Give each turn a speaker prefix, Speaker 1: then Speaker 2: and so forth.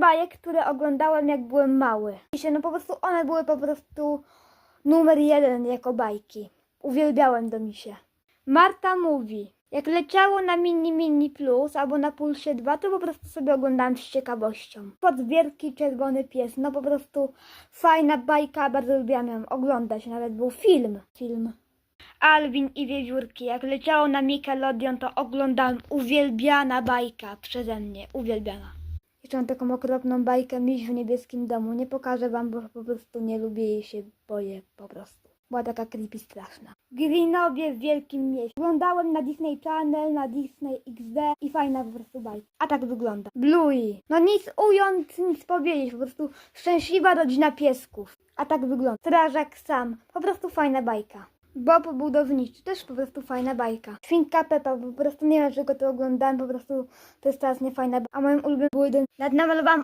Speaker 1: bajek, które oglądałem jak byłem mały. No po prostu one były po prostu numer jeden jako bajki. Uwielbiałem do misie. Marta mówi, jak leciało na Mini Mini Plus albo na Pulsie 2, to po prostu sobie oglądałem z ciekawością. Pod wielki czerwony pies, no po prostu fajna bajka, bardzo lubiłam ją oglądać, nawet był film. Film. Alvin i Wiewiórki, jak leciało na Nickelodeon, to oglądałem uwielbiana bajka przeze mnie, uwielbiana. Mam taką okropną bajkę Miś w niebieskim domu. Nie pokażę wam, bo po prostu nie lubię jej się, boję po prostu. Była taka creepy straszna. Greenowie w wielkim mieście. Oglądałem na Disney Channel, na Disney XD i fajna po prostu bajka. A tak wygląda. Bluey. No nic ująć, nic powiedzieć. Po prostu szczęśliwa rodzina piesków. A tak wygląda. Strażak sam. Po prostu fajna bajka. Bob budowniczy, też po prostu fajna bajka. Świnka Pepa, po prostu nie wiem dlaczego to oglądałem, po prostu to jest teraz niefajna. A moim ulubionym był jeden, nawet namalowałam